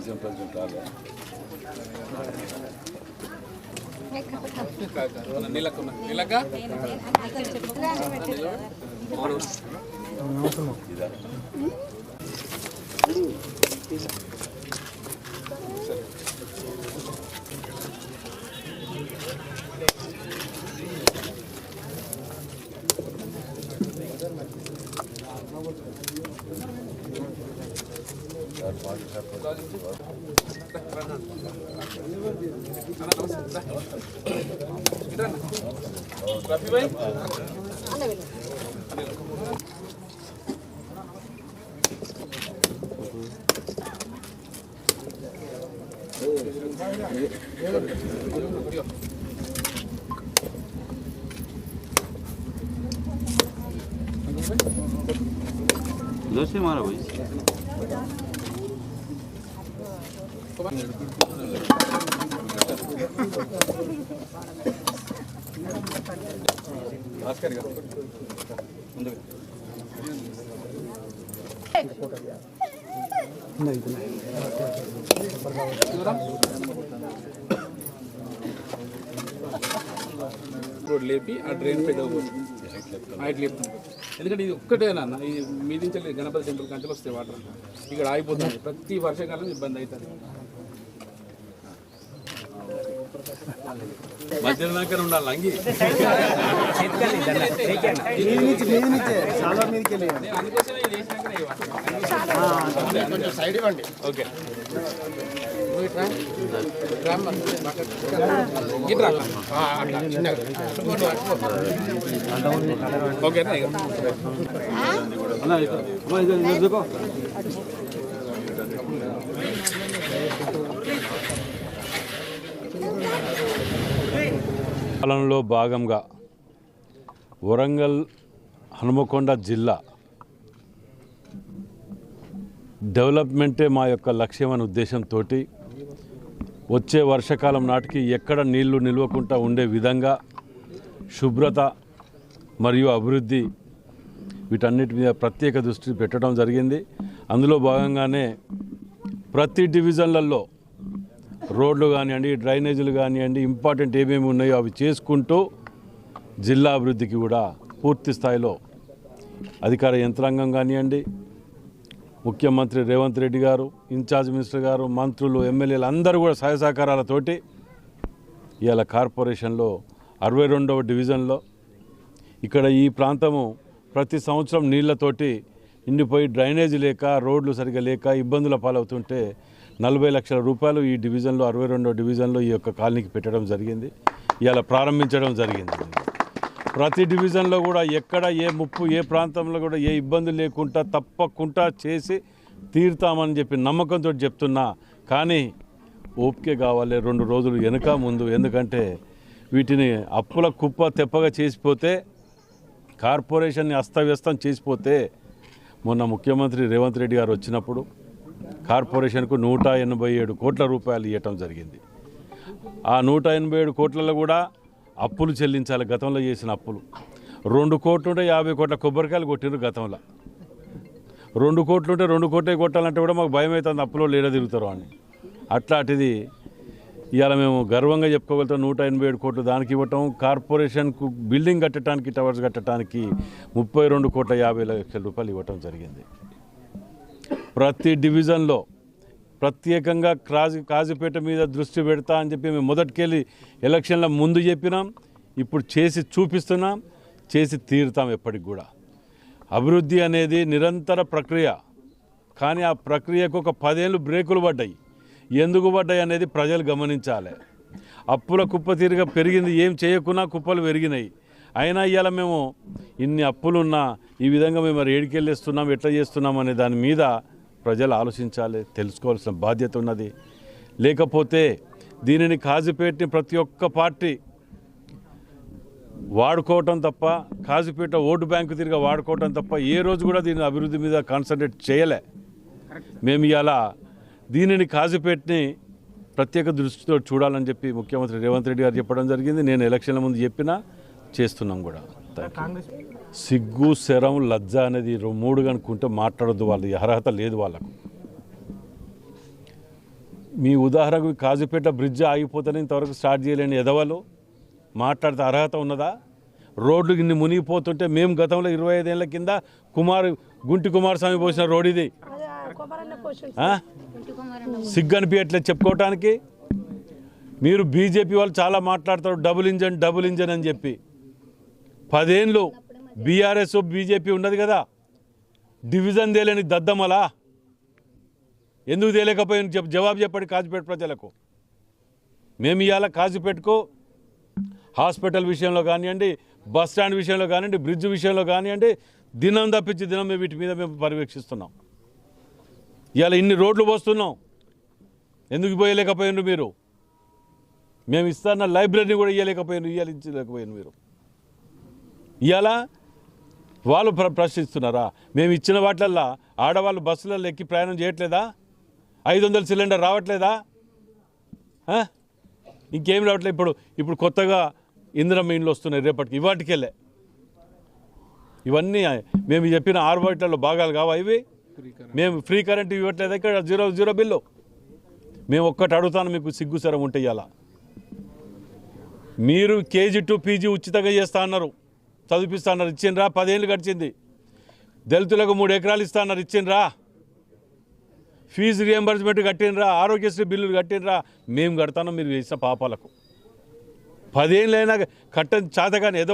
Division president రాగా నిలక रफी भाई दो से मारा भाई రోడ్ లేపి ఆ డ్రైన్ పెద్ద హైట్ లేపుతుంది ఎందుకంటే ఇది ఒక్కటే నాన్న ఈ మీది నుంచి గణపతి టెంపుల్ కంచెలు వస్తాయి వాటర్. ఇక్కడ ఆగిపోతుంది. ప్రతి వర్షాకాలం ఇబ్బంది అవుతుంది. మధ్యలో దాకా ఉండాలి అంగి కొంచెం సైడ్ ఇవ్వండి ఓకే ఓకేనా ఇక? పాలనలో భాగంగా వరంగల్ హనుమకొండ జిల్లా డెవలప్మెంటే మా యొక్క లక్ష్యం అనే ఉద్దేశంతో వచ్చే వర్షాకాలం నాటికి ఎక్కడ నీళ్ళు నిల్వకుండా ఉండే విధంగా శుభ్రత మరియు అభివృద్ధి వీటన్నిటి మీద ప్రత్యేక దృష్టి పెట్టడం జరిగింది. అందులో భాగంగానే ప్రతి డివిజన్లలో రోడ్లు కానివ్వండి డ్రైనేజీలు కానివ్వండి ఇంపార్టెంట్ ఏమేమి ఉన్నాయో అవి చేసుకుంటూ జిల్లా అభివృద్ధికి కూడా పూర్తి స్థాయిలో అధికార యంత్రాంగం కానివ్వండి ముఖ్యమంత్రి రేవంత్ రెడ్డి గారు ఇన్ఛార్జ్ మినిస్టర్ గారు మంత్రులు ఎమ్మెల్యేలు అందరూ కూడా సహాయ సహకారాలతోటి ఇవాళ కార్పొరేషన్లో అరవై రెండవ డివిజన్లో ఇక్కడ ఈ ప్రాంతము ప్రతి సంవత్సరం నీళ్ళతోటి నిండిపోయి డ్రైనేజీ లేక రోడ్లు సరిగా లేక ఇబ్బందుల పాలవుతుంటే నలభై లక్షల రూపాయలు ఈ డివిజన్లో అరవై రెండో డివిజన్లో ఈ యొక్క కాలనీకి పెట్టడం జరిగింది. ఇలా ప్రారంభించడం జరిగింది. ప్రతి డివిజన్లో కూడా ఎక్కడ ఏ ముప్పు ఏ ప్రాంతంలో కూడా ఏ ఇబ్బంది లేకుండా తప్పకుండా చేసి తీరుతామని చెప్పి నమ్మకంతో చెప్తున్నా. కానీ ఓపిక కావాలి రెండు రోజులు వెనుక ముందు. ఎందుకంటే వీటిని అప్పుల కుప్ప తెప్పగా చేసిపోతే కార్పొరేషన్ని అస్తవ్యస్తం చేసిపోతే మొన్న ముఖ్యమంత్రి రేవంత్ రెడ్డి గారు వచ్చినప్పుడు కార్పొరేషన్కు నూట ఎనభై ఏడు కోట్ల రూపాయలు ఇవ్వటం జరిగింది. ఆ నూట ఎనభై ఏడు కోట్లలో కూడా అప్పులు చెల్లించాలి గతంలో చేసిన అప్పులు. రెండు కోట్లుంటే యాభై కోట్ల కొబ్బరికాయలు కొట్టిరు గతంలో. రెండు కోట్లుంటే రెండు కోట్లే కొట్టాలంటే కూడా మాకు భయం అవుతుంది అప్పులో లేడ తిరుగుతారు అని. అట్లాంటిది ఇవాళ మేము గర్వంగా చెప్పుకోగలుగుతాం నూట ఎనభై ఏడు కోట్లు దానికి ఇవ్వటం కార్పొరేషన్కు బిల్డింగ్ కట్టడానికి టవర్స్ కట్టడానికి ముప్పై రెండు కోట్ల యాభై లక్షల రూపాయలు ఇవ్వటం జరిగింది. ప్రతి డివిజన్లో ప్రత్యేకంగా కాజు కాజుపేట మీద దృష్టి పెడతా అని చెప్పి మేము మొదటికెళ్ళి ఎలక్షన్ల ముందు చెప్పినాం. ఇప్పుడు చేసి చూపిస్తున్నాం చేసి తీరుతాం ఎప్పటికి కూడా. అభివృద్ధి అనేది నిరంతర ప్రక్రియ. కానీ ఆ ప్రక్రియకు ఒక పదేళ్ళు బ్రేకులు పడ్డాయి. ఎందుకు పడ్డాయి అనేది ప్రజలు గమనించాలి. అప్పుల కుప్ప తీరుగా పెరిగింది ఏం చేయకున్నా కుప్పలు పెరిగినాయి. అయినా ఇవాళ మేము ఇన్ని అప్పులున్నా ఈ విధంగా మేము మరి ఏడికెళ్ళేస్తున్నాం ఎట్లా చేస్తున్నాం అనే దాని మీద ప్రజలు ఆలోచించాలి తెలుసుకోవాల్సిన బాధ్యత ఉన్నది. లేకపోతే దీనిని కాజుపేటని ప్రతి ఒక్క పార్టీ వాడుకోవటం తప్ప కాజుపేట ఓటు బ్యాంకు తిరిగి వాడుకోవటం తప్ప ఏ రోజు కూడా దీని అభివృద్ధి మీద కాన్సన్ట్రేట్ చేయలే. మేము ఇవాళ దీనిని కాజుపేటని ప్రత్యేక దృష్టితో చూడాలని చెప్పి ముఖ్యమంత్రి రేవంత్ రెడ్డి గారు చెప్పడం జరిగింది. నేను ఎలక్షన్ల ముందు చెప్పినా చేస్తున్నాం కూడా. సిగ్గు శరం లజ్జ అనేది మూడు కనుక్కుంటే మాట్లాడొద్దు వాళ్ళు. అర్హత లేదు వాళ్ళకు. మీ ఉదాహరణకు కాజుపేట బ్రిడ్జ్ ఆగిపోతేనే ఇంతవరకు స్టార్ట్ చేయలేని ఎదవలు. మాట్లాడితే అర్హత ఉన్నదా? రోడ్లు ఇన్ని మునిగిపోతుంటే మేము గతంలో ఇరవై ఐదేళ్ళ కింద కుమార్ గుంటి కుమారస్వామి పోసిన రోడ్ ఇది? సిగ్గు అనిపించట్లేదు చెప్పుకోవటానికి. మీరు బీజేపీ వాళ్ళు చాలా మాట్లాడతారు డబుల్ ఇంజన్ డబుల్ ఇంజన్ అని చెప్పి. పదేళ్ళు బీఆర్ఎస్ బీజేపీ ఉన్నది కదా. డివిజన్ తేలేని దద్దమలా? ఎందుకు తేలేకపోయాను చెప్ జవాబు చెప్పండి కాజుపేట ప్రజలకు. మేము ఇవాళ కాజుపేటకు హాస్పిటల్ విషయంలో కానివ్వండి బస్ స్టాండ్ విషయంలో కానివ్వండి బ్రిడ్జ్ విషయంలో కానివ్వండి దినం తప్పించి దినం మేము వీటి మీద మేము పర్యవేక్షిస్తున్నాం. ఇవాళ ఇన్ని రోడ్లు పోస్తున్నాం. ఎందుకు పోయలేకపోయినారు మీరు? మేము ఇస్తాన్న లైబ్రరీని కూడా ఇవ్వలేకపోయాను ఇవాళ ఇచ్చలేకపోయాను మీరు. ఇవాళ వాళ్ళు ప్ర ప్రశ్నిస్తున్నారా? మేము ఇచ్చిన వాటిలల్లా ఆడవాళ్ళు బస్సులలో ఎక్కి ప్రయాణం చేయట్లేదా? ఐదు వందల సిలిండర్ రావట్లేదా? ఇంకేం రావట్లేదు ఇప్పుడు ఇప్పుడు కొత్తగా ఇంద్రం ఇండ్లు వస్తున్నాయి రేపటికి. ఇవాటికెళ్ళే. ఇవన్నీ మేము చెప్పిన ఆరు వాటిలలో భాగాలు కావా ఇవి? మేము ఫ్రీ కరెంట్ ఇవ్వట్లేదు ఇక్కడ? Zero zero bill. మేము ఒక్కటి అడుగుతాను మీకు సిగ్గుసరం ఉంటే ఇలా మీరు కేజీ టు పీజీ ఉచితంగా చేస్తా అన్నారు. చదివిపిస్తాన్నారు ఇచ్చిండ్రా పదేళ్ళు గడిచింది. దళితులకు మూడు ఎకరాలు ఇస్తా అన్నారు ఇచ్చిండ్రా. ఫీజు రియంబర్స్మెంట్ కట్టినరా ఆరోగ్యశ్రీ బిల్లులు కట్టినరా మేము కడతాను మీరు వేసిన పాపాలకు. పదేళ్ళైనా కట్టని చేతగాని ఏదో